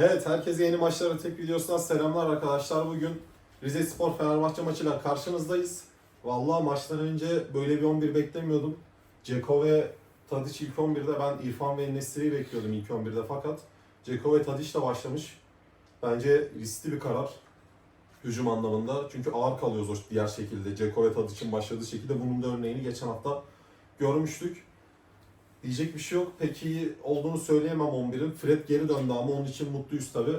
Evet, herkese yeni maçlara tek videosundan selamlar arkadaşlar. Bugün Rize Spor Fenerbahçe maçıyla karşınızdayız. Vallahi maçtan önce böyle bir 11 beklemiyordum. Ceko ve Tadic ilk 11'de ben İrfan ve Nesri'yi bekliyordum ilk 11'de fakat Ceko ve Tadic de başlamış. Bence riskli bir karar hücum anlamında. Çünkü ağır kalıyoruz o diğer şekilde. Ceko ve Tadic'in başladığı şekilde bunun da örneğini geçen hafta görmüştük. Diyecek bir şey yok. Pek iyi olduğunu söyleyemem 11'in. Fred geri döndü ama onun için mutluyuz tabi.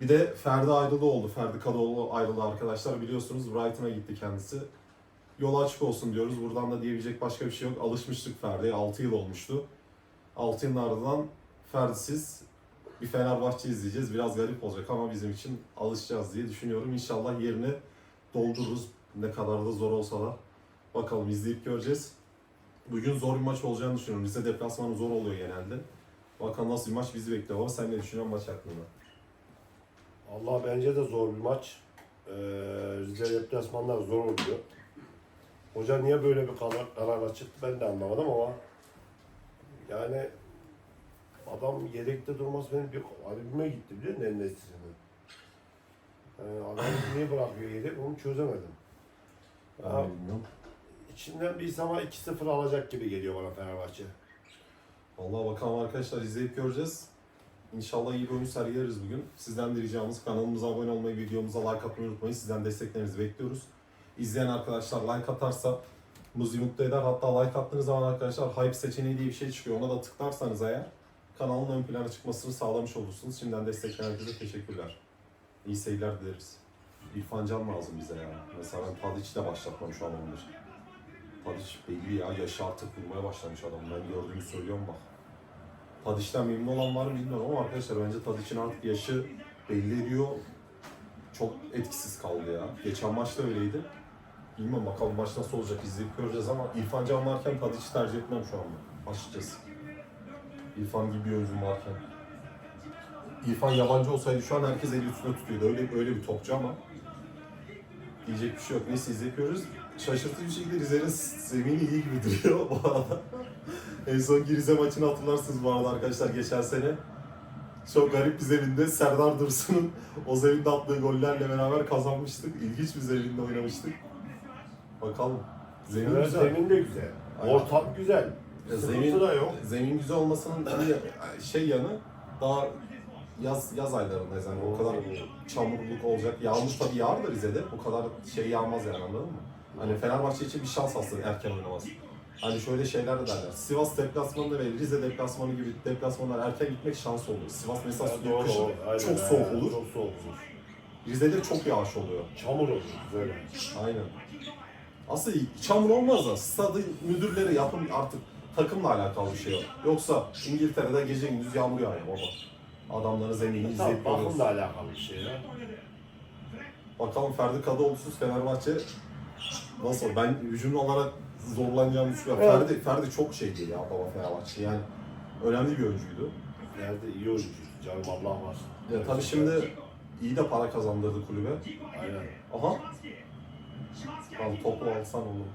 Bir de Ferdi ayrılığı oldu. Ferdi Kadıoğlu ayrıldı arkadaşlar. Biliyorsunuz Brighton'a gitti kendisi. Yol açık olsun diyoruz. Buradan da diyebilecek başka bir şey yok. Alışmıştık Ferdi'ye. 6 yıl olmuştu. 6 yılın ardından Ferdi'siz bir Fenerbahçe izleyeceğiz. Biraz garip olacak ama bizim için alışacağız diye düşünüyorum. İnşallah yerini doldururuz. Ne kadar da zor olsa da. Bakalım izleyip göreceğiz. Bugün zor bir maç olacağını düşünüyorum. Rize deplasmanı zor oluyor genelde. Bakalım nasıl bir maç bizi bekliyor. Ama sen ne düşünüyorsun maç hakkında? Allah bence de zor bir maç. Ee, Rize deplasmanlar zor oluyor. Hoca niye böyle bir karar, karara çıktı ben de anlamadım ama yani adam yedekte durması benim bir garibime gitti biliyor musun en neslisini. Ee, adam niye bırakıyor yedek onu çözemedim. Ben de bilmiyorum. İçinden bir ama 2-0 alacak gibi geliyor bana Fenerbahçe. Vallahi bakalım arkadaşlar izleyip göreceğiz. İnşallah iyi bir oyun sergileriz bugün. Sizden de ricamız kanalımıza abone olmayı, videomuza like atmayı unutmayın. Sizden desteklerinizi bekliyoruz. İzleyen arkadaşlar like atarsa bizi mutlu eder. Hatta like attığınız zaman arkadaşlar hype seçeneği diye bir şey çıkıyor. Ona da tıklarsanız eğer kanalın ön plana çıkmasını sağlamış olursunuz. Şimdiden destekleyen herkese teşekkürler. İyi seyirler dileriz. İrfan Can lazım bize ya. Mesela ben Tadic'i de başlatmam şu an 11. Tadic belli ya yaşı artık vurmaya başlamış adam. Ben gördüğümü söylüyorum bak. Tadic'ten memnun olan var mı bilmiyorum ama arkadaşlar bence Tadic'in artık yaşı belli ediyor. Çok etkisiz kaldı ya. Geçen maçta öyleydi. Bilmiyorum bakalım maç nasıl olacak izleyip göreceğiz ama İrfan Can varken Tadic'i tercih etmem şu anda. Açıkçası. İrfan gibi bir oyuncum varken. İrfan yabancı olsaydı şu an herkes eli üstüne tutuyordu. Öyle, öyle bir topçu ama diyecek bir şey yok. Neyse izleyip görürüz. Şaşırtıcı bir şekilde Rize'nin zemini iyi gibi duruyor bu arada. en son Rize maçını hatırlarsınız bu arada arkadaşlar geçen sene. Çok garip bir zeminde Serdar Dursun'un o zeminde attığı gollerle beraber kazanmıştık. İlginç bir zeminde oynamıştık. Bakalım. Zemin Evet, güzel. zemin de güzel. Aynen. Ortam güzel. Ya zemin, da yok. zemin güzel olmasının bir şey yanı daha yaz yaz aylarındayız yani o kadar çamurluk olacak. Yağmur tabii yağar da Rize'de. O kadar şey yağmaz yani anladın mı? Hani Fenerbahçe için bir şans aslında erken oynaması. Hani şöyle şeyler de derler. Sivas deplasmanı ve Rize deplasmanı gibi deplasmanlar erken gitmek şans oluyor. Sivas mesela Ya suyu doğru, kışın aynen, çok aynen. soğuk olur. Çok soğuk olur. Rize'de çok yağış oluyor. Çamur olur böyle. Aynen. Aslında çamur olmaz da stadı müdürleri yapın artık takımla alakalı bir şey yok. Yoksa İngiltere'de gece gündüz yağmur yağıyor baba. Adamların zeminini Tabii izleyip bakımla alakalı bir şey ya. Bakalım Ferdi Kadıoğlu'suz Fenerbahçe nasıl? Ben hücum olarak zorlanacağını düşünüyorum. Evet. Ferdi, Ferdi çok şeydi ya baba Fenerbahçe. Yani önemli bir oyuncuydu. Nerede iyi oyuncu. Canım Allah var. Ya tabii şimdi iyi de para kazandırdı kulübe. Aynen. Aha. Abi topu alsan oğlum.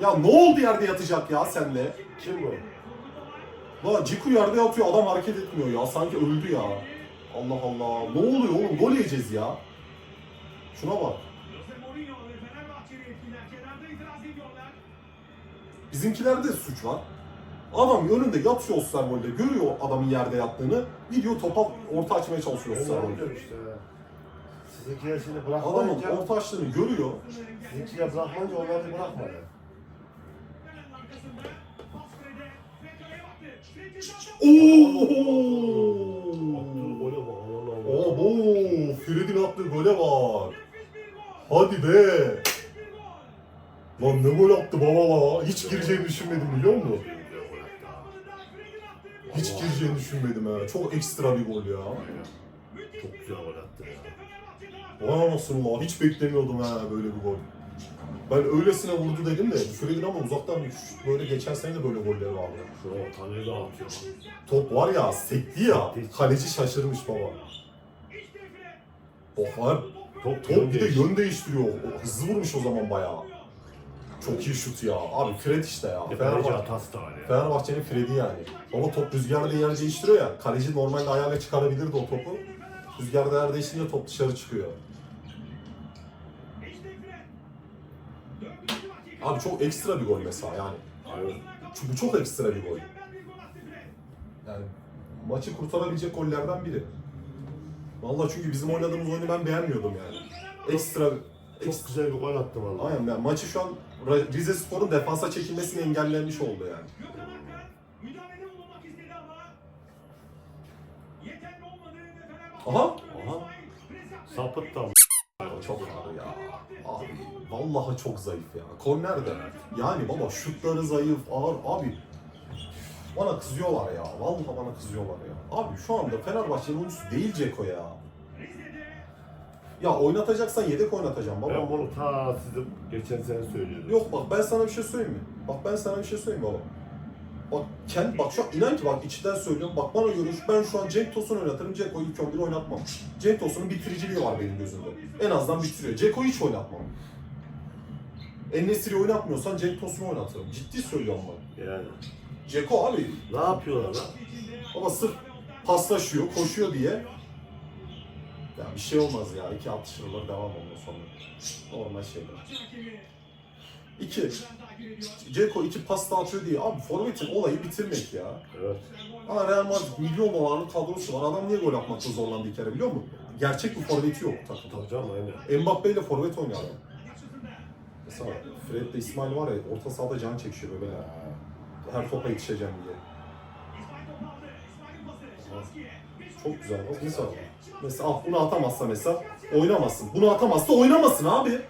Ya ne oldu yerde yatacak ya sende? Kim bu? La Ciku yerde yatıyor adam hareket etmiyor ya sanki öldü ya. Allah Allah. Ne oluyor oğlum gol yiyeceğiz ya. Şuna bak. Bizimkilerde de suç var. Adam önünde yatıyor Osterwold'de görüyor adamın yerde yattığını. Gidiyor topa orta açmaya çalışıyor Ben Osterwold. diyorum işte. Sizinkiler şimdi Adamın bırakmayınca, orta açtığını görüyor. sizinkiler bırakmayınca onlar da bırakmadı. Oo! Allah. Abo! Fred'in attığı gole bak. Be! Lan ne gol attı baba la. Hiç gireceğini düşünmedim biliyor musun? Hiç gireceğini düşünmedim ha. Çok ekstra bir gol ya. Çok güzel gol attı ya. Vay anasını la. Hiç beklemiyordum ha böyle bir gol. Ben öylesine vurdu dedim de Fred'in ama uzaktan şu- böyle geçen sene de böyle golleri vardı. Bak tanrı da atıyor. Top var ya sekti ya. Kaleci şaşırmış baba. Bak var. Top, Top bir de yön değiştiriyor. O Hızlı vurmuş o zaman bayağı. Çok iyi şut ya. Abi Fred işte ya. Fenerbahçe, hatası da var ya. Fenerbahçe'nin Fred'i yani. Ama top rüzgarla yer değiştiriyor ya. Kaleci normalde ayağıyla çıkarabilirdi o topu. Rüzgarda yer değiştirince top dışarı çıkıyor. Abi çok ekstra bir gol mesela yani. Çünkü bu çok ekstra bir gol. Yani maçı kurtarabilecek gollerden biri. Vallahi çünkü bizim oynadığımız oyunu ben beğenmiyordum yani. Ekstra Çok ekstra güzel bir gol attı valla. Aynen yani maçı şu an Ra- Rize Spor'un defansa çekilmesini engellemiş oldu yani. Aha! Aha. Sapıt da Çok ağır ya. Abi vallahi çok zayıf ya. Korner de. Yani baba şutları zayıf, ağır. Abi bana kızıyorlar ya. Vallahi bana kızıyorlar ya. Abi şu anda Fenerbahçe'nin oyuncusu değil Ceko ya. Ya oynatacaksan yedek oynatacağım baba. Ben bunu ta size geçen sene söylüyordum. Yok bak ben sana bir şey söyleyeyim mi? Bak ben sana bir şey söyleyeyim baba. Bak kendi bak şu an inan ki bak içten söylüyorum. Bak bana göre ben şu an Cenk Tosun oynatırım. Ceko'yu ilk 11 oynatmam. Cenk Tosun'un bitiriciliği var benim gözümde. En azından bitiriyor. Ceko'yu hiç oynatmam. Enesiri oynatmıyorsan Cenk Tosun'u oynatırım. Ciddi söylüyorum bak. Yani. Ceko abi Ne yapıyorlar lan? baba sırf paslaşıyor, koşuyor diye. Ya bir şey olmaz ya. İki atışırlar devam ondan sonra. Normal şeyler. İki. Ceko iki pas dağıtıyor diye. Abi Forvet'in olayı bitirmek ya. Evet. Ama Real Madrid milyon dolarlık kadrosu var. Adam niye gol atmakta zorlandı bir kere biliyor musun? Gerçek bir forveti yok takımda. Hocam aynen. Mbappe ile forvet oynuyor adam. Mesela Fred'le İsmail var ya orta sahada can çekişiyor böyle. Her topa yetişeceğim diye. Çok güzel. Bak mesela, mesela ah, bunu atamazsa mesela oynamasın. Bunu atamazsa oynamasın abi.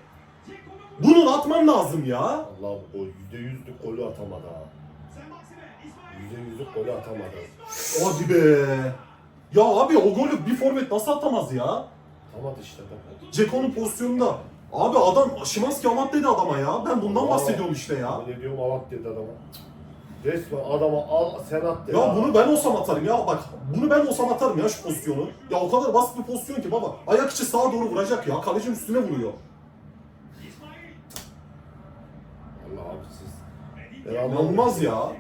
Bunu atman lazım ya. Allah o yüzde yüzlük golü atamadı ha. Yüzde yüzlük golü atamadı. Hadi be. Ya abi o golü bir forvet nasıl atamaz ya? Atamadı işte. Ceko'nun pozisyonunda. Abi adam Şimanski amat dedi adama ya. Ben bundan Allah. bahsediyorum işte ya. Ne diyorum avat dedi adama. Resmen adama al sen at dedi. Ya bunu ben olsam atarım ya bak bunu ben olsam atarım ya şu pozisyonu. Ya o kadar basit bir pozisyon ki baba. Ayak içi sağa doğru vuracak ya. Kalecinin üstüne vuruyor. Allah abi siz. Ben anlamadım. İnanılmaz ya.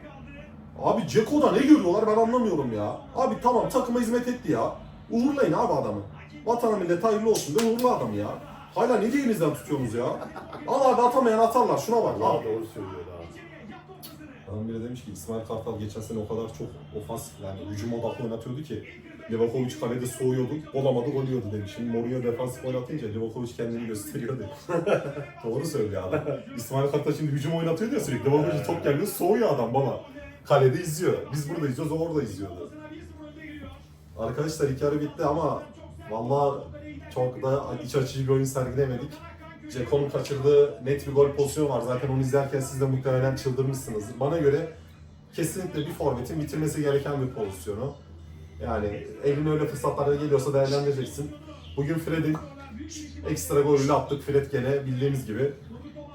Abi Ceko'da ne görüyorlar ben anlamıyorum ya. Abi tamam takıma hizmet etti ya. Uğurlayın abi adamı. Vatana millet hayırlı olsun de uğurla adamı ya. Hala ne diye elinizden tutuyorsunuz ya? Al abi atamayan atarlar şuna bak. Allah Al. doğru söylüyor. Adam biri demiş ki İsmail Kartal geçen sene o kadar çok ofansif yani hücum odaklı oynatıyordu ki Livakovic kalede soğuyorduk, olamadı gol yiyordu demiş. Şimdi Mourinho defansif oynatınca Livakovic kendini gösteriyor demiş. Doğru söylüyor adam. İsmail Kartal şimdi hücum oynatıyor ya sürekli. Livakovic top geliyor soğuyor adam baba. Kalede izliyor. Biz burada izliyoruz o orada izliyordu. Arkadaşlar iki yarı bitti ama vallahi çok da iç açıcı bir oyun sergilemedik. Ceko'nun kaçırdığı net bir gol pozisyonu var. Zaten onu izlerken siz de muhtemelen çıldırmışsınız. Bana göre kesinlikle bir forvetin bitirmesi gereken bir pozisyonu. Yani eline öyle fırsatlar geliyorsa değerlendireceksin. Bugün Fred'in ekstra golüyle attık. Fred gene bildiğimiz gibi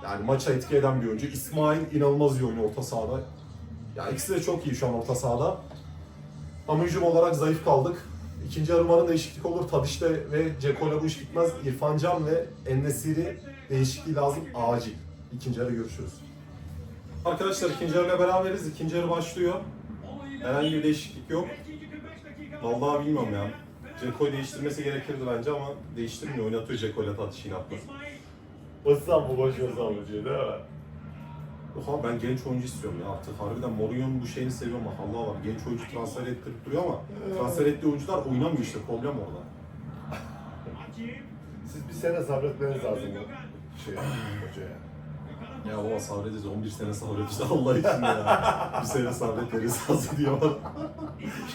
yani maça etki eden bir oyuncu. İsmail inanılmaz iyi oynuyor orta sahada. Ya ikisi de çok iyi şu an orta sahada. Ama hücum olarak zayıf kaldık. İkinci yarı umarım değişiklik olur. Tadiş'le ve Ceko'yla bu iş bitmez. İrfan Can ve Ennesiri değişikliği lazım. Acil. İkinci yarı görüşürüz. Arkadaşlar ikinci yarıyla beraberiz. İkinci yarı başlıyor. Herhangi bir değişiklik yok. Vallahi bilmiyorum ya. Ceko'yu değiştirmesi gerekirdi bence ama değiştirmiyor. Oynatıyor Ceko'yla Tadiş inatla. Osman bu boş diyor değil mi? Yok abi ben genç oyuncu istiyorum ya artık. Harbiden Mourinho'nun bu şeyini seviyorum bak Allah var. Genç oyuncu transfer ettirip duruyor ama transfer ettiği oyuncular oynamıyor işte problem orada. Siz bir sene sabretmeniz lazım bu şey hocaya. Ya baba sabredeceğiz 11 sene sabredeceğiz Allah için ya. bir sene sabretmeniz lazım diyor bana.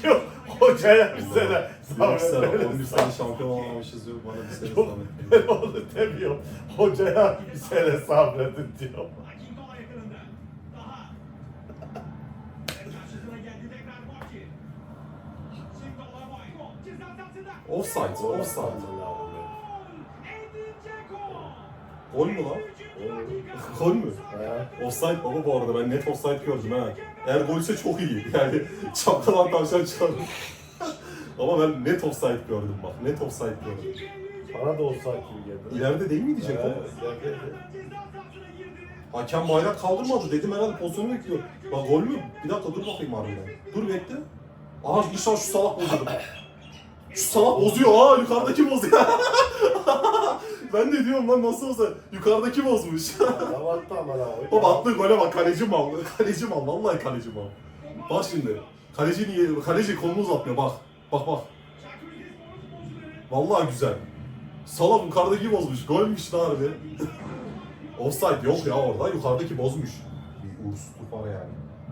Yok hocaya bir sene Yok sen 11 sabretmeniz sene lazım. şampiyon olamamışız diyor bana bir sene Yok ben sabretmeniz onu demiyorum. Hocaya bir sene sabredin diyor. Offside, offside. Gol mü lan? Gol mü? Offside baba bu arada ben net offside gördüm ha. Eğer golse çok iyi yani çapkalan tavşan çıkar. Ama ben net offside gördüm bak net offside gördüm. Bana da olsa gibi geldi. İleride değil miydi Ceko? Evet. Hakem bayrak kaldırmadı. Dedim herhalde pozisyonu bekliyor. Bak gol mü? Bir dakika dur bakayım harbiden. Dur bekle. Aha inşallah şu salak bozuyor. Şu salak bozuyor. Aa yukarıdaki bozuyor. ben de diyorum lan nasıl olsa yukarıdaki bozmuş. Adam attı ama lan. Baba attığı gole bak kaleci mal. Kaleci mal. Vallahi kaleci mal. Bak şimdi. Kaleci niye? Kaleci kolunu uzatmıyor bak. Bak bak. Vallahi güzel. Salak yukarıdaki bozmuş. Golmüş lan harbi. Offside yok ya orada. Yukarıdaki bozmuş. Bir uğursuzluk var yani.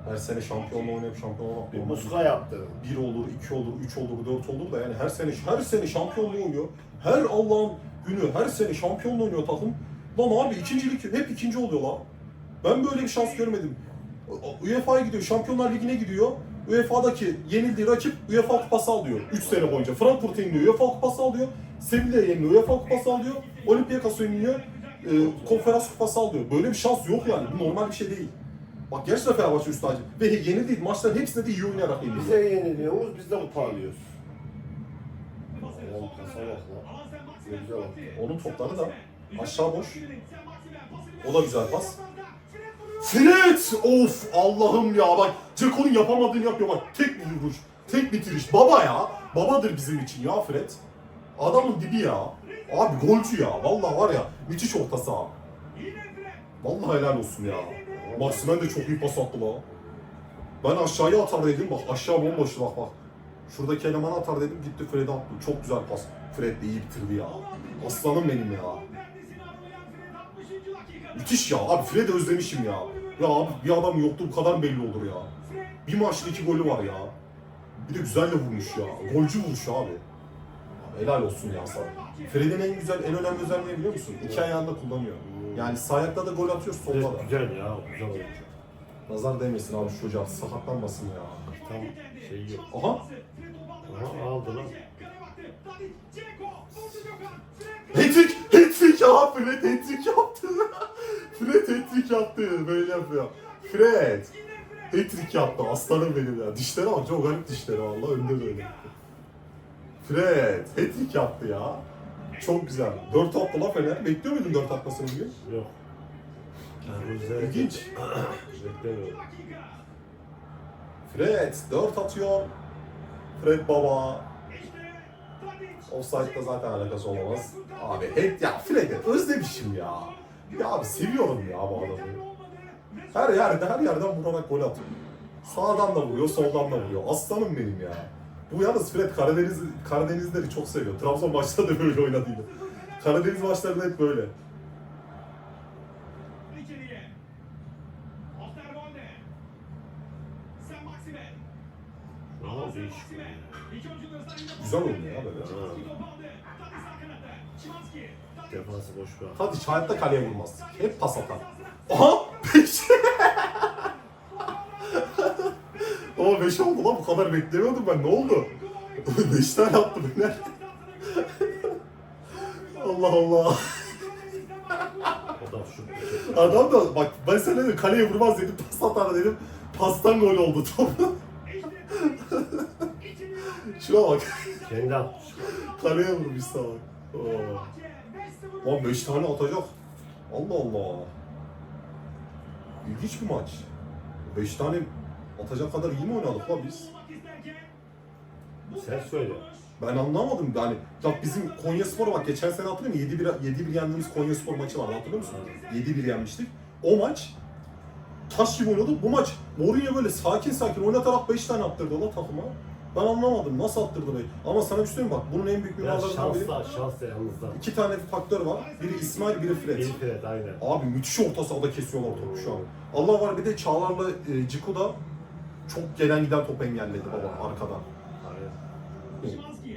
Her sene şampiyonla oynayıp şampiyon olmak Bir normal. muska yaptı. Bir olur, iki olur, üç olur, dört olur da yani her sene her sene şampiyonluğu oynuyor. Her Allah'ın günü her sene şampiyonluğu oynuyor takım. Lan abi ikincilik hep ikinci oluyor lan. Ben böyle bir şans görmedim. UEFA'ya gidiyor, Şampiyonlar Ligi'ne gidiyor. UEFA'daki yenildiği rakip UEFA kupası alıyor 3 sene boyunca. Frankfurt'a yeniliyor, UEFA kupası alıyor. Sevilla'ya yeniliyor, UEFA kupası alıyor. Olympiakos'a yeniliyor, e, konferans kupası alıyor. Böyle bir şans yok yani. Bu normal bir şey değil. Bak gerçekten Fenerbahçe üstü acı. Ve yenildiği maçların hepsinde de iyi oynayarak yeniliyor. Bize yeniliyoruz, biz de kupa alıyoruz. Allah'ım kasa bak lan. Onun topları da aşağı boş. O da güzel pas. Fred! Of Allah'ım ya bak Ceko'nun yapamadığını yapıyor bak. Tek bir vuruş, tek bitiriş. Baba ya. Babadır bizim için ya Fred. Adamın dibi ya. Abi golcü ya. Vallahi var ya müthiş orta saha. Vallahi helal olsun ya. Maksimen de çok iyi pas attı la. Ben aşağıya atar dedim bak aşağı bomboştu bak bak. Şuradaki elemanı atar dedim gitti Fred'e attı. Çok güzel pas. Fred de iyi bitirdi ya. Aslanım benim ya. Müthiş ya abi Fred'i özlemişim ya. Ya abi bir adam yoktu bu kadar belli olur ya. Bir maçta iki golü var ya. Bir de güzel de vurmuş ya. Golcü vuruş abi. Abi Helal olsun ya sana. Fred'in en güzel, en önemli özelliği biliyor musun? İki ayağında kullanıyor. Yani sağ ayakta da gol atıyor, solda da. Güzel ya, güzel oyuncu. Nazar değmesin abi şu çocuğa, sakatlanmasın ya. Tam şey yok. Aha, Aha aldı lan. hat-trick, hat-trick ya Fred hat-trick yaptı. Fred hat-trick yaptı, böyle yapıyor. Fred, hat-trick yaptı, aslanım benim ya. Dişleri bak, çok garip dişleri valla, önde böyle. Fred, hat-trick yaptı ya. Çok güzel. Dört attı la Fener. Bekliyor muydun dört atmasını bugün? Yok. İlginç. Beklemiyorum. Fred, dört atıyor. Fred baba. Offside'da zaten alakası olamaz. Abi hep ya Fred'i özlemişim ya. Ya abi seviyorum ya bu adamı. Her yerde her yerden vurarak gol atıyor. Sağdan da vuruyor, soldan da vuruyor. Aslanım benim ya. Bu yalnız Fred Karadeniz Karadenizleri çok seviyor. Trabzon maçta da böyle oynadıydı. Karadeniz maçlarında hep böyle. Güzel oynuyor ya böyle. Defansı boş bırak. Hadi hayatta kaleye vurmaz. Hep pas atar. Aha! Beş! Ama beş oldu lan bu kadar beklemiyordum ben. Ne oldu? beş tane attı Fener. Allah Allah. Adam şu Adam da bak ben sana dedim kaleye vurmaz dedim pas atar dedim. Pastan gol oldu top. Şuna bak. kendi atmış. Kaleye vurmuş salak. Oo. Lan 5 tane atacak. Allah Allah. İlginç bir maç. 5 tane atacak kadar iyi mi oynadık la biz? Sen söyle. Ben anlamadım yani. Ya bizim Konya Spor bak geçen sene hatırlıyor musun? 7-1 7-1 yendiğimiz Konya Spor maçı vardı hatırlıyor musun? 7-1 yenmiştik. O maç taş gibi oynadı. Bu maç Mourinho böyle sakin sakin oynatarak 5 tane attırdı la takıma. Ben anlamadım nasıl attırdı be. Ama sana bir şey söyleyeyim bak bunun en büyük Biraz mimarlarından biri. şansla, şansla yalnız da. İki tane faktör var. Biri İsmail, biri Fred. Bir Fred aynen. Abi müthiş orta sahada kesiyorlar topu şu an. Allah var bir de Çağlar'la e, Ciku da çok gelen giden top engelledi baba arkadan.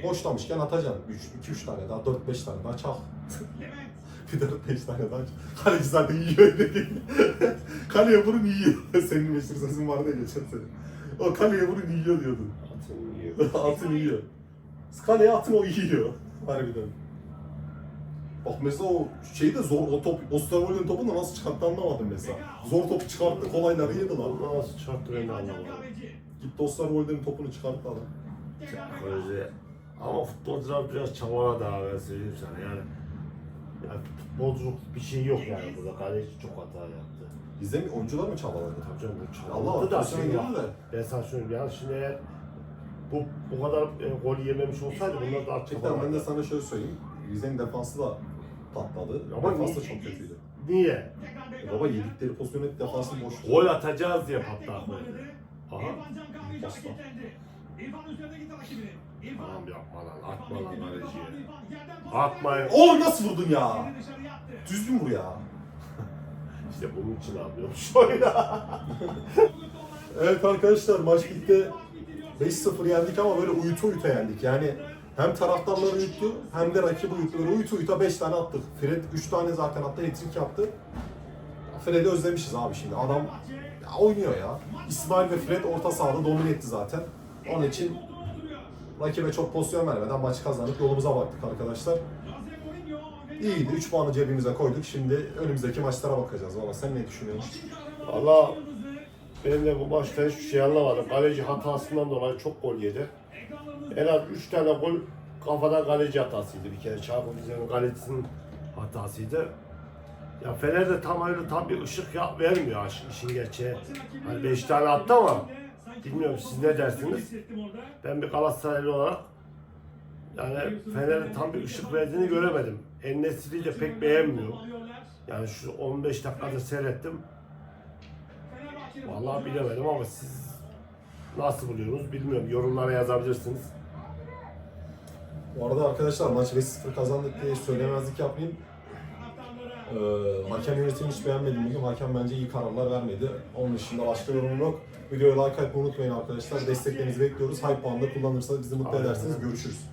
Boşlamışken atacaksın. 2-3 tane daha, 4-5 tane daha çak. bir de 5 tane daha çak. Kaleci zaten yiyor. kaleye vurun yiyor. Senin meşhur sesin vardı ya geçen sene. O kaleye vurun yiyor diyordun. Atın yiyor. atın yiyor. Kaleye atın o yiyor. Harbiden. Bak mesela o şeyi de zor, o top, Osterwold'un topunu nasıl çıkarttı anlamadım mesela. Zor topu çıkarttı, kolayları yedi lan. Nasıl çıkarttı ben de anlamadım. Gitti Osterwold'un topunu çıkarttı adam. Böyle. Ama futbolcular biraz çabaladı abi ben söyleyeyim sana yani. Yani futbolculuk bir şey yok yani burada. Kaleci çok hata yaptı. Bizde mi oyuncular mı çabaladı? Tabii canım bu Allah çaldı da şimdi girdi de. ben sana söyleyeyim yani şimdi eğer bu bu kadar e, gol yememiş olsaydı bunlar da artık ben de sana şöyle söyleyeyim. Rize'nin defansı da patladı. Ama Defans da niye- çok kötüydü. Niye? E baba yedikleri pozisyon hep defansın boşluğu. Gol atacağız diye verdi. Aha. Pasla. Tamam yapma lan atma lan kaleciye. Atmayın. Oğlum nasıl vurdun ya? Düzgün vur ya. İşte bunun için yapıyorum şöyle. Evet arkadaşlar maç bitti. 5-0 yendik ama böyle uyuta uyuta yendik. Yani hem taraftarları uyuttu hem de rakibi uyuttu. Böyle uyuta uyuta 5 tane attık. Fred 3 tane zaten attı, hat-trick yaptı. Fred'i özlemişiz abi şimdi. Adam ya oynuyor ya. İsmail ve Fred orta sahada domine etti zaten. Onun için rakibe çok pozisyon vermeden maçı kazanıp yolumuza baktık arkadaşlar. İyiydi. 3 puanı cebimize koyduk. Şimdi önümüzdeki maçlara bakacağız. Valla sen ne düşünüyorsun? Valla ben de bu maçta hiçbir şey anlamadım. Kaleci hatasından dolayı çok gol yedi. En az 3 tane gol kafadan kaleci hatasıydı bir kere. Çarpı Rize'nin kalecisinin hatasıydı. Ya Fener de tam öyle tam bir ışık ya, vermiyor işin gerçeği. Hani 5 tane attı ama bilmiyorum siz ne dersiniz? Ben bir Galatasaraylı olarak yani Fener'in tam bir ışık verdiğini göremedim. En-Nesyri'yi de pek beğenmiyorum. Yani şu 15 dakikada seyrettim. Vallahi bilemedim ama siz nasıl buluyorsunuz bilmiyorum. Yorumlara yazabilirsiniz. Bu arada arkadaşlar maç 5-0 kazandık diye söylemezlik yapmayayım. Ee, hakem yönetimini hiç beğenmedim bugün. Hakem bence iyi kararlar vermedi. Onun dışında başka yorumum yok. Videoyu like atmayı unutmayın arkadaşlar. Desteklerinizi bekliyoruz. Hype puanı da kullanırsanız bizi mutlu Aynen. edersiniz. Görüşürüz.